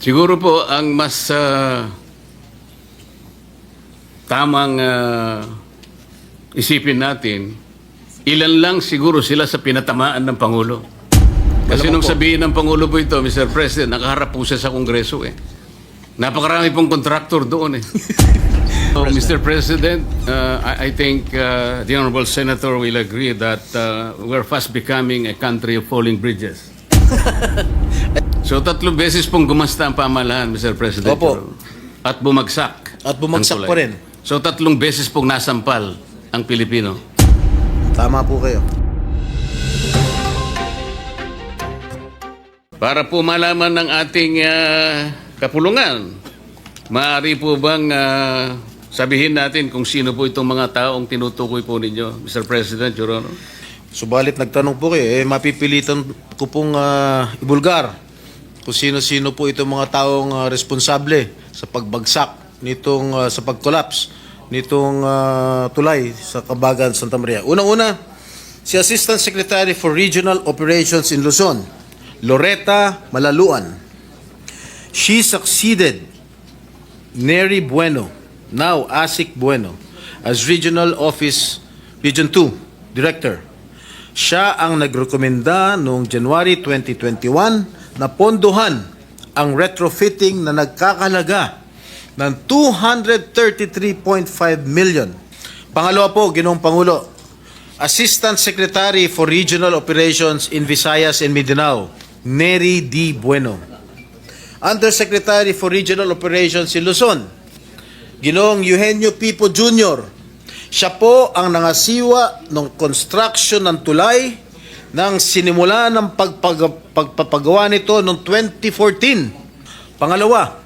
Siguro po ang mas ah, tamang ah, isipin natin, ilan lang siguro sila sa pinatamaan ng Pangulo. Kasi nung sabihin ng Pangulo po ito, Mr. President, nakaharap po siya sa Kongreso eh. Napakarami pong contractor doon eh. so, Mr. President, uh, I, I think uh, the Honorable Senator will agree that uh, we're fast becoming a country of falling bridges. so tatlong beses pong gumasta ang pamahalaan, Mr. President. Opo. At bumagsak. At bumagsak pa rin. So tatlong beses pong nasampal ang Pilipino. Tama po kayo. Para po malaman ng ating ah, kapulungan, maaari po bang ah, sabihin natin kung sino po itong mga taong tinutukoy po ninyo, Mr. President, Your Honor? Subalit nagtanong po kayo, eh, mapipilitan ko pong ah, ibulgar kung sino-sino po itong mga taong ah, responsable sa pagbagsak nitong ah, sa pag-collapse nitong ah, tulay sa Kabagan, Santa Maria. Unang-una, si Assistant Secretary for Regional Operations in Luzon, Loretta Malaluan. She succeeded Neri Bueno, now Asik Bueno, as Regional Office Region 2 Director. Siya ang nagrekomenda noong January 2021 na pondohan ang retrofitting na nagkakalaga ng 233.5 million. Pangalawa po, Ginoong Pangulo, Assistant Secretary for Regional Operations in Visayas and Mindanao, Neri D. Bueno. Undersecretary for Regional Operations in Luzon, Ginoong Eugenio Pipo Jr. Siya po ang nangasiwa ng construction ng tulay nang sinimula ng pagpag- pagpapagawa nito noong 2014. Pangalawa,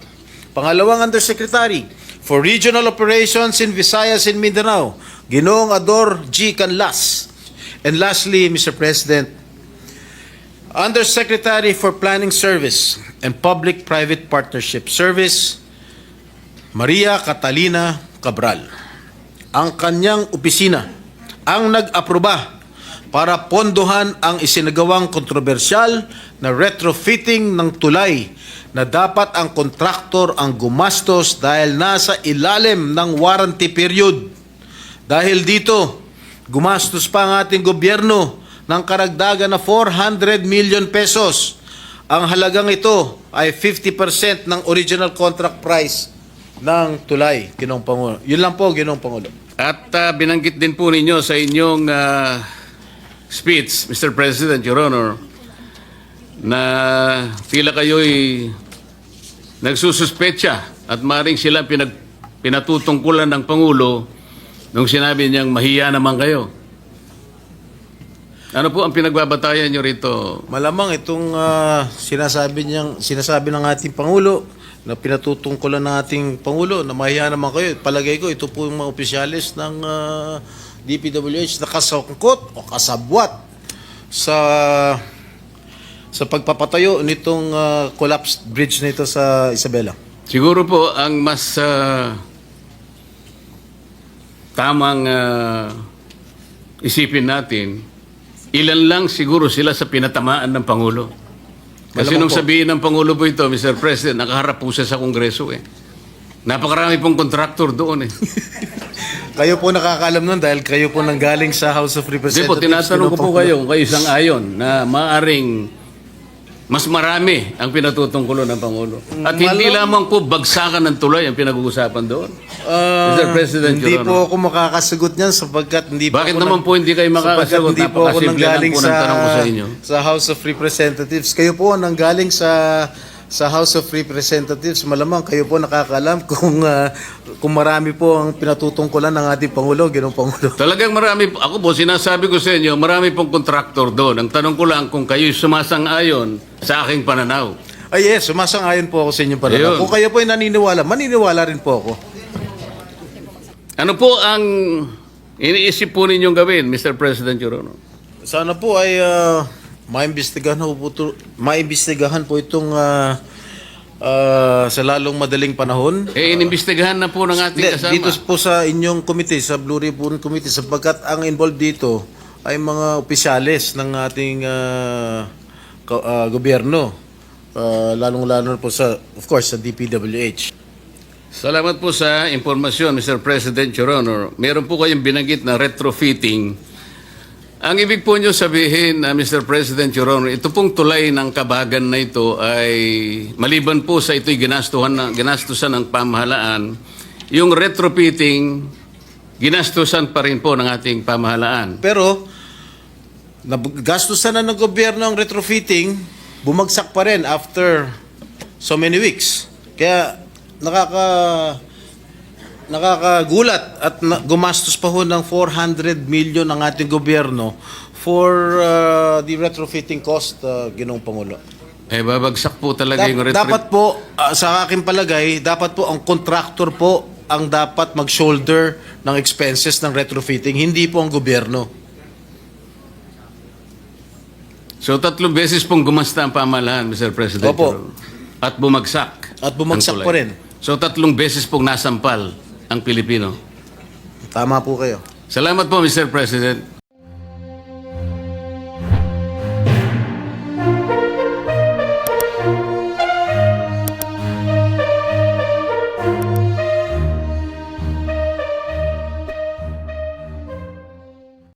pangalawang Undersecretary for Regional Operations in Visayas and Mindanao, Ginoong Ador G. Canlas. And lastly, Mr. President, Undersecretary for Planning Service and Public-Private Partnership Service, Maria Catalina Cabral. Ang kanyang opisina ang nag-aproba para pondohan ang isinagawang kontrobersyal na retrofitting ng tulay na dapat ang kontraktor ang gumastos dahil nasa ilalim ng warranty period. Dahil dito, gumastos pa ang ating gobyerno ng karagdagan na 400 million pesos. Ang halagang ito ay 50% ng original contract price ng tulay, Ginong Pangulo. Yun lang po, Ginong Pangulo. At ah, binanggit din po ninyo sa inyong ah, speech, Mr. President, Your Honor, na tila kayo'y nagsususpecha at maring sila pinag, pinatutungkulan ng Pangulo nung sinabi niyang mahiya naman kayo. Ano po ang pinagbabatayan niyo rito? Malamang itong ah, sinasabi niyang sinasabi ng ating pangulo na pinatutungkulan ng ating pangulo na mahiya naman kayo. Palagay ko ito po yung mga opisyalis ng ah, DPWH na kasangkot o kasabwat sa sa pagpapatayo nitong ah, collapsed bridge nito sa Isabela. Siguro po ang mas ah, tamang ah, isipin natin, ilan lang siguro sila sa pinatamaan ng Pangulo. Kasi Malamang nung po. sabihin ng Pangulo po ito, Mr. President, nakaharap po siya sa Kongreso eh. Napakarami pong kontraktor doon eh. Kayo po nakakalam nun dahil kayo po nanggaling sa House of Hindi Representatives. po, tinatanong ko po kayo kung kayo isang ayon na maaring mas marami ang pinatutungkulo ng Pangulo. At hindi Malam- lamang po bagsakan ng tulay ang pinag-uusapan doon. Ah, Mr. President, hindi Your po ako makakasagot niyan sapagkat hindi po Bakit ako naman nag- po hindi kayo makakasagot? hindi po ako Napakasimple lang nanggaling po ng sa, tanong ko sa inyo. sa House of Representatives. Kayo po ang nanggaling sa sa House of Representatives. Malamang kayo po nakakalam kung ah, kung marami po ang pinatutungkulan ng ating Pangulo, Ginoong Pangulo. Talagang marami, po- ako po sinasabi ko sa inyo, marami pong kontraktor doon. Ang tanong ko lang kung kayo sumasang-ayon sa aking pananaw. Ay yes, sumasang-ayon po ako sa inyong pananaw. Ayun. Kung kayo po ay naniniwala, maniniwala rin po ako. Ano po ang iniisip po ninyong gawin, Mr. President Your Honor? Sana po ay ah, maimbestigahan po, po to- maimbestigahan po itong ah, ah, sa lalong madaling panahon. Eh, inimbestigahan na po ng ating kasama. dito po sa inyong committee, sa Blue Ribbon Committee, sapagkat ang involved dito ay mga opisyalis ng ating ka- ah, gobyerno. Uh, lalong-lalo po sa, of course, sa DPWH. Salamat po sa impormasyon, Mr. President, Your Honor. Meron po kayong binanggit na retrofitting. Ang ibig po nyo sabihin, na Mr. President, Your Honor, ito pong tulay ng kabagan na ito ay maliban po sa ito'y ginastuhan na, ginastusan ng pamahalaan, yung retrofitting, ginastusan pa rin po ng ating pamahalaan. Pero, gastusan na ng gobyerno ang retrofitting, bumagsak pa rin after so many weeks. Kaya, nakaka nakakagulat at na, gumastos pa ho ng 400 million ang ating gobyerno for uh, the retrofitting cost, uh, Ginong Pangulo. Eh, babagsak po talaga Dap- yung retro- dapat po, uh, sa aking palagay, dapat po ang contractor po ang dapat mag-shoulder ng expenses ng retrofitting, hindi po ang gobyerno. So tatlong beses pong gumasta ang pamahalaan, Mr. President. Opo. At bumagsak. At bumagsak pa rin. So tatlong beses pong nasampal ang Pilipino. Tama po kayo. Salamat po, Mr. President.